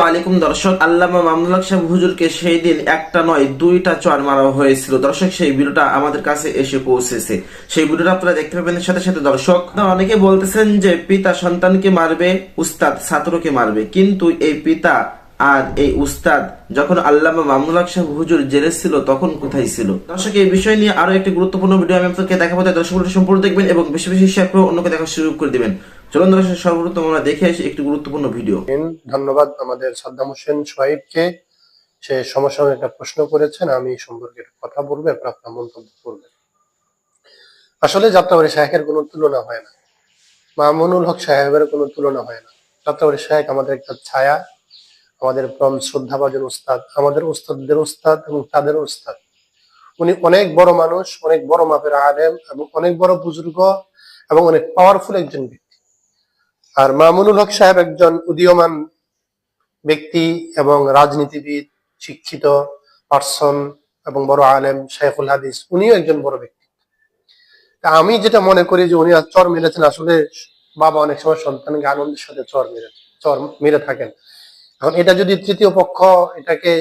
আলাইকুম দর্শক, আল্লামা সাহেব হুজুরকে সেই দিন একটা নয়, দুইটা মারা হয়েছিল। দর্শক, সেই ভিডিওটা আমাদের কাছে এসে পৌঁছেছে। সেই ভিডিওটা আপনারা দেখতে পাবেন সাথে সাথে দর্শক অনেকে বলতেছেন যে পিতা সন্তানকে মারবে, উস্তাদ ছাত্রকে মারবে। কিন্তু এই পিতা আর এই উস্তাদ যখন আল্লামা মামুনুল হক সাহেব হুজুর জেলে ছিল, তখন কোথায় ছিল? দর্শক, এই বিষয় নিয়ে আরও একটি গুরুত্বপূর্ণ ভিডিও আমি আপনাকে দেখাবো, তাই দর্শক সম্পূর্ণ দেখবেন এবং বেশি বেশি শেয়ার করে অন্যকে দেখার সুযোগ করে দিবেন। চলুন দর্শক, সর্বপ্রথম আমরা দেখে আসি একটি গুরুত্বপূর্ণ ভিডিও। ধন্যবাদ আমাদের সাদ্দাম হোসেন সে সমসাময়িক একটা প্রশ্ন করেছেন, আমি সম্পর্কে কথা বলব, এরপর আপনার মন্তব্য করবেন। আসলে যাত্রাবাড়ি শাহেকের কোনো তুলনা হয় না। মামুনুল হক সাহেবের কোনো তুলনা হয় না। যাত্রাবাড়ি আমাদের একটা ছায়া, আমাদের পরম শ্রদ্ধাভাজন উস্তাদ আমাদের উস্তাদদের উস্তাদ এবং তাদের উস্তাদ উনি অনেক বড় মানুষ, অনেক বড় মাপের আলেম এবং অনেক বড় বুজুর্গ এবং অনেক পাওয়ারফুল একজন ব্যক্তি। আর মামুনুল হক সাহেব একজন উদীয়মান ব্যক্তি এবং রাজনীতিবিদ, শিক্ষিত পার্সন এবং বড় আলেম শেখুল হাদিস। উনিও একজন বড় ব্যক্তি। আমি যেটা মনে করি যে উনি চর মেরেছেন, আসলে বাবা অনেক সময় সন্তানকে আনন্দের সাথে চর মেরে চর মেরে থাকেন। এখন এটা যদি তৃতীয় পক্ষ এটাকে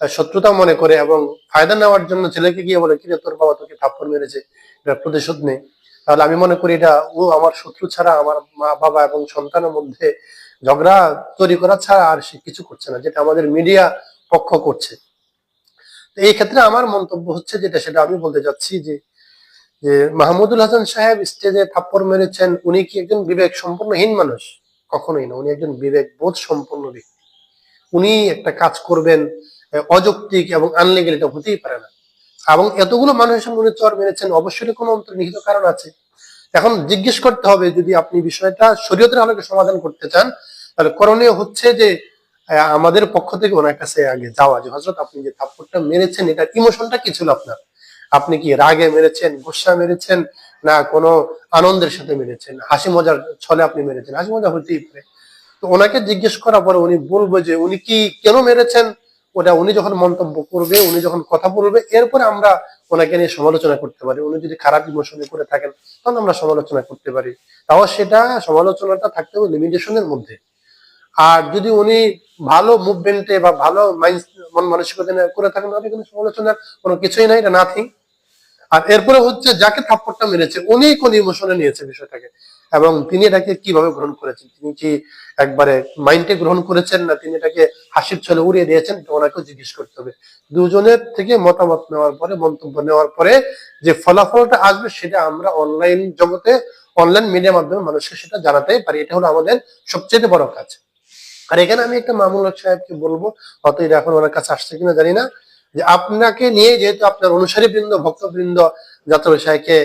শত্রুতা মনে করে এবং ফায়দা নেওয়ার জন্য ছেলেকে গিয়ে বলে, কিরে তোর বাবা তোকে থাপ্পড় মেরেছে, এটা প্রতিশোধ নেই তাহলে আমি মনে করি এটা, ও আমার শত্রু ছাড়া, আমার মা, বাবা এবং সন্তানের মধ্যে ঝগড়া তৈরি করা ছাড়া আর সে কিছু করছে না, যেটা আমাদের মিডিয়া পক্ষ করছে। এই ক্ষেত্রে আমার মন্তব্য হচ্ছে যেটা, সেটা আমি বলতে যাচ্ছি যে যে মাহমুদুল হাসান সাহেব স্টেজে থাপ্পড় মেরেছেন, উনি কি একজন বিবেক সম্পূর্ণহীন মানুষ? কখনোই না, উনি একজন বিবেক বোধ সম্পন্ন ব্যক্তি। উনি একটা কাজ করবেন অযৌক্তিক এবং আনলিগেল এটা হতেই পারে না। এবং এতগুলো মানুষের মনে চর মেরেছেন, অবশ্যই কোনো অন্তর্নিহিত কারণ আছে। এখন জিজ্ঞেস করতে হবে, যদি আপনি বিষয়টা শরীয়তের আলোকে সমাধান করতে চান, তাহলে করণীয় হচ্ছে যে আমাদের পক্ষ থেকে ওনার কাছে আগে যাওয়া। যে হজরত আপনি যে থাপ্পড়টা মেরেছেন এটা ইমোশনটা কি ছিল আপনার? আপনি কি রাগে মেরেছেন, গোসা মেরেছেন, না কোনো আনন্দের সাথে মেরেছেন? হাসি মজার ছলে আপনি মেরেছেন? হাসি মজা হতেই পারে। তো ওনাকে জিজ্ঞেস করার পরে উনি বলব যে, উনি কি কেন মেরেছেন? ওটা উনি যখন মন্তব্য করবে, উনি যখন কথা বলবে, এরপরে আমরা ওনাকে নিয়ে সমালোচনা করতে পারি। উনি যদি খারাপ ইমোশনে করে থাকেন, তখন আমরা সমালোচনা করতে পারি। তাও সেটা সমালোচনাটা থাকতে হবে লিমিটেশনের মধ্যে। আর যদি উনি ভালো মুভমেন্টে বা ভালো মাইন্ড মন মানসিকতা করে থাকেন, তাহলে কোনো সমালোচনার কোনো কিছুই নাই, এটা নাথিং আর এরপরে হচ্ছে যাকে থাপ্পড়টা মেরেছে, উনি কোন ইমোশনে নিয়েছে বিষয়টাকে? এবং তিনি এটাকে কীভাবে গ্রহণ করেছেন? তিনি কি একবারে মাইন্ডে গ্রহণ করেছেন না তিনি এটাকে হাসির ছলে উড়িয়ে দিয়েছেন ওনাকেও জিজ্ঞেস করতে হবে। দুজনের থেকে মতামত নেওয়ার পরে, মন্তব্য নেওয়ার পরে যে ফলাফলটা আসবে, সেটা আমরা অনলাইন জগতে অনলাইন মিডিয়ার মাধ্যমে মানুষকে সেটা জানাতে পারি। এটা হলো আমাদের সবচেয়ে বড় কাজ। আর এখানে আমি একটা মামুল সাহেবকে বলব হয়তো এটা এখন ওনার কাছে আসছে কিনা জানি না, যে আপনাকে নিয়ে যেহেতু আপনার অনুসারী বৃন্দ ভক্তবৃন্দ, যাত্রা সাহেবকে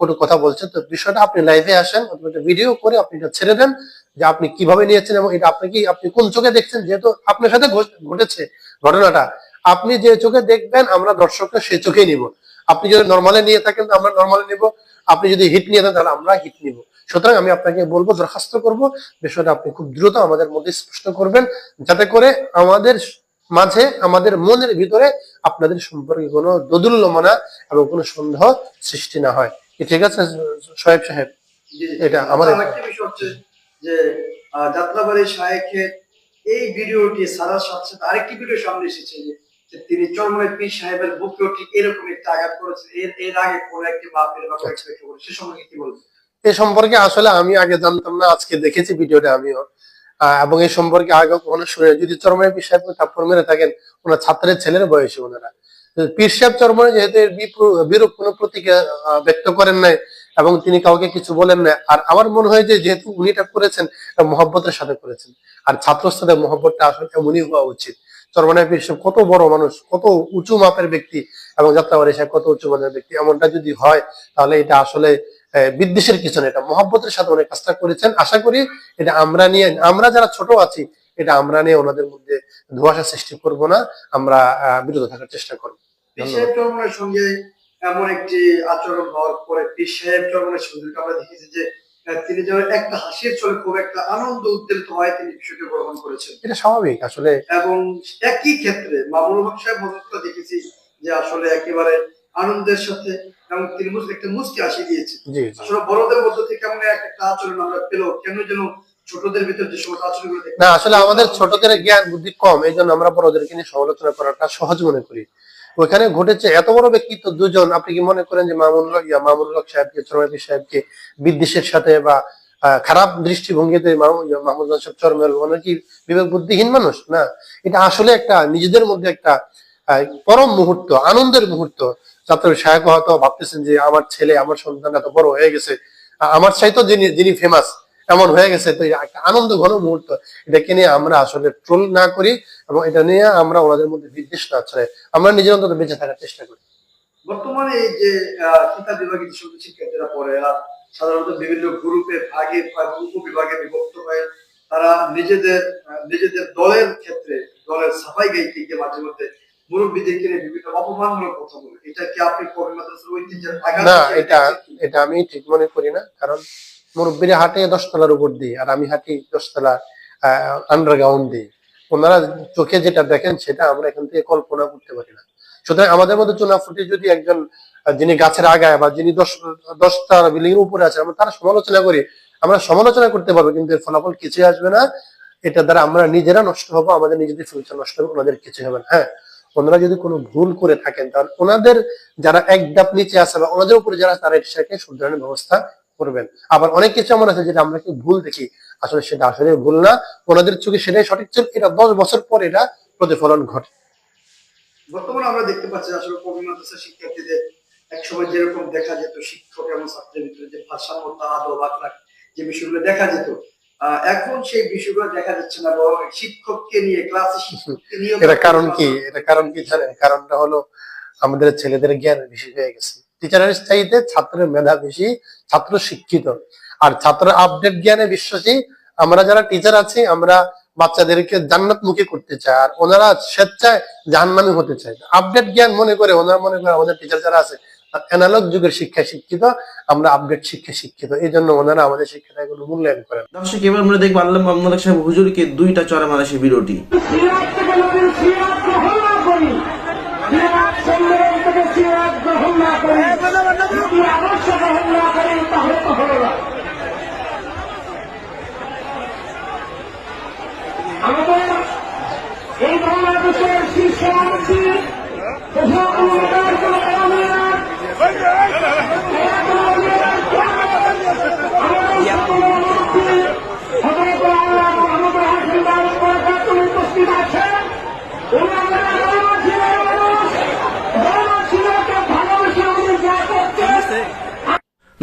কোনো কথা বলছে তো বিষয়টা আপনি লাইভে আসেন অথবা ভিডিও করে আপনি এটা ছেড়ে দেন। যে আপনি কীভাবে নিয়েছেন এবং এটা আপনি কি আপনি কোন চোখে দেখছেন? যেহেতু আপনার সাথে ঘটেছে ঘটনাটা। আপনি যে চোখে দেখবেন আমরা দর্শকরা সেই চোখেই নিব। আপনি যদি নর্মালে নিয়ে থাকেন আমরা নর্মালে নিব। আপনি যদি হিট নিয়ে থাকেন তাহলে আমরা হিট নিব। সুতরাং আমি আপনাকে বলব দরখাস্ত করব। বিষয়টা আপনি খুব দ্রুত আমাদের মধ্যে স্পষ্ট করবেন যাতে করে আমাদের মাঝে আমাদের মনের ভিতরে আপনাদের সম্পর্কে কোনো দোদুল্যমনা এবং কোনো সন্দেহ সৃষ্টি না হয়। ঠিক আছে সোহেব সাহেব। এটা আমাদের- যে যাত্রাবাড়ি শাহেখের এই ভিডিওটি সারার সাথে সাথে আরেকটি ভিডিও সামনে এসেছে যে তিনি চরমনের পীর সাহেবের বুকেও ঠিক এরকম একটা আঘাত করেছেন। এর এর আগে কোনো একটি বাপের বা কয়েকটি সে সম্পর্কে কি বলবেন? এ সম্পর্কে আসলে আমি আগে জানতাম না, আজকে দেখেছি ভিডিওটা আমিও। এবং এই সম্পর্কে আগে কখনো শুনে যদি চরমায় পীর সাহেব থাপ্পড় মেরে থাকেন, ওনার ছাত্রের ছেলের বয়সী ওনারা। পীর সাহেব চরমায় যেহেতু বিরূপ কোনো প্রতিক্রিয়া ব্যক্ত করেন নাই এবং তিনি কাউকে কিছু বলেন না। আর আমার মনে হয় যে, যেহেতু উনি এটা করেছেন মহব্বতের সাথে করেছেন। আর ছাত্রর সাথে মহব্বতটা আসলে এমনই হওয়া উচিত। চরমানায় পীর কত বড় মানুষ, কত উঁচু মাপের ব্যক্তি এবং যাত্রাবাড়ি সাহেব কত উঁচু মানের ব্যক্তি, এমনটা যদি হয়, তাহলে এটা আসলে বিদ্বেষের কিছু না। এটা মহব্বতের সাথে অনেক কাজটা করেছেন। আশা করি এটা আমরা নিয়ে, আমরা যারা ছোট আছি, এটা আমরা নিয়ে ওনাদের মধ্যে ধোয়াশা সৃষ্টি করব না। আমরা বিরত থাকার চেষ্টা করব। এমন একটি আচরণ হওয়ার পরে পীর সাহেব চরমনের সঙ্গে আমরা দেখেছি যে তিনি যেন একটা হাসির চলে খুব একটা আনন্দ উদ্বেলিত হয় তিনি বিষয়টি গ্রহণ করেছেন। এটা স্বাভাবিক আসলে এবং একই ক্ষেত্রে মামুনুল হক সাহেব হজরতকে দেখেছি যে আসলে একেবারে আনন্দের সাথে এবং তিনি একটা মুস্কি হাসি দিয়েছে আসলে বড়দের মধ্য থেকে কেমন একটা আচরণ আমরা পেল কেন যেন ছোটদের ভিতর যে সমস্ত আচরণগুলো না আসলে আমাদের ছোটদের জ্ঞান বুদ্ধি কম এই জন্য আমরা বড়দেরকে নিয়ে সমালোচনা করাটা সহজ মনে করি। ওখানে ঘটেছে এত বড় ব্যক্তিত্ব দুজন, আপনি কি মনে করেন যে মামুনুল ইয়া মামুনুল সাহেবকে, চরমাপি সাহেবকে বিদ্বেষের সাথে বা খারাপ দৃষ্টিভঙ্গিতে মাহমুদ চরমের মানে বিবেক বুদ্ধিহীন মানুষ, না? এটা আসলে একটা নিজেদের মধ্যে একটা পরম মুহূর্ত, আনন্দের মুহূর্ত। ছাত্র সাহেব হয়তো ভাবতেছেন যে আমার ছেলে, আমার সন্তান এত বড় হয়ে গেছে। আমার চাইতো যিনি যিনি ফেমাস এমন হয়ে গেছে তো আনন্দ ঘন মুহূর্ত। এটাকে নিয়ে আমরা আসলে ট্রোল না করি এবং এটা নিয়ে আমরা ওনাদের মধ্যে বিদ্বেষ না ছড়াই। আমরা নিজের অন্তত বেঁচে থাকার চেষ্টা করি। বর্তমানে এই যে আহ, কিতাব বিভাগে যে সমস্ত শিক্ষার্থীরা পড়ে এরা সাধারণত বিভিন্ন গ্রুপে ভাগে উপবিভাগে বিভক্ত হয়ে তারা নিজেদের নিজেদের দলের ক্ষেত্রে দলের সাফাই গাইতে গিয়ে মাঝে মধ্যে মুরব্বীদেরকে বিভিন্ন অপমানমূলক কথা বলে। এটা কি আপনি কবি মাদ্রাসার ঐতিহ্যের না এটা এটা আমি ঠিক মনে করি না কারণ মুরব্বীরা হাঁটে দশতলার উপর দিয়ে আর আমি হাঁটি দশতলা আন্ডারগ্রাউন্ড দিয়ে। ওনারা চোখে যেটা দেখেন সেটা আমরা এখান থেকে কল্পনা করতে পারি না। সুতরাং আমাদের মধ্যে চুনা ফুটে যদি একজন যিনি গাছের আগায় বা যিনি দশ দশটা বিল্ডিং এর উপরে আছে আমরা তারা সমালোচনা করি, আমরা সমালোচনা করতে পারব, কিন্তু এর ফলাফল কিছুই আসবে না। এটা দ্বারা আমরা নিজেরা নষ্ট হব, আমাদের নিজেদের ফিউচার নষ্ট হবে, ওনাদের কিছু হবে না। হ্যাঁ ওনারা যদি কোনো ভুল করে থাকেন, তাহলে ওনাদের যারা এক ধাপ নিচে আছে বা ওনাদের উপরে যারা তারা সেটাকে শুধরানোর ব্যবস্থা করবেন। আবার অনেক কিছু এমন আছে যেটা আমরা কি ভুল দেখি। আসলে সেটা আসলে ভুল না। ওনাদের চোখে সেটাই সঠিক ছিল এটা দশ বছর পর এটা প্রতিফলন ঘটে। বর্তমানে আমরা দেখতে পাচ্ছি আসলে কবি মাদ্রাসার শিক্ষার্থীদের একসময় যেরকম দেখা যেত শিক্ষক এবং ছাত্রের ভিতরে যে ভারসাম্যতা আদব আখলাক যে বিষয়গুলো দেখা যেত এখন সেই বিষয়গুলো দেখা যাচ্ছে না বরং শিক্ষককে নিয়ে ক্লাসে শিক্ষককে নিয়ে এটা কারণ কি? এটা কারণ কি জানেন? কারণটা হলো আমাদের ছেলেদের জ্ঞান বেশি হয়ে গেছে। টিচারের চাইতে ছাত্রের মেধা বেশি ছাত্র শিক্ষিত। আর ছাত্র আপডেট জ্ঞানে বিশ্বাসী আমরা যারা টিচার আছি আমরা বাচ্চাদেরকে জান্নাত মুখী করতে চাই। আর ওনারা স্বেচ্ছায় জাহান্নামি হতে চায়। আপডেট জ্ঞান মনে করে ওনারা মনে করে আমাদের টিচার যারা আছে অ্যানালগ যুগের শিক্ষায় শিক্ষিত আমরা আপডেট শিক্ষায় শিক্ষিত। এই জন্য ওনারা আমাদের শিক্ষাটা কোনো মূল্যায়ন করেন। দর্শক এবার আমরা দেখব আল্লাহ হক সাহেব হুজুরকে দুইটা চড়া মারা সেই ভিডিওটি হলো না। আমাদের এই বাংলাদেশের শীর্ষ মন্ত্রী প্রধানমন্ত্রীর কোন আমিরাত উপস্থিত আছে ওনারা ছিলেন মানুষ ছিলকে ভালোবেসে উনি যা করছেন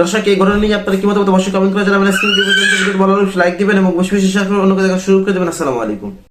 দর্শক, এই ঘটনা নিয়ে আপনার কি মতামত অবশ্যই কমেন্ট করে জানাবেন। স্ক্রিন ভালো লাইক দিবেন এবং বেশি বেশি শেয়ার করে অন্যকে দেখা শুরু করে দেবেন। আসসালামু আলাইকুম।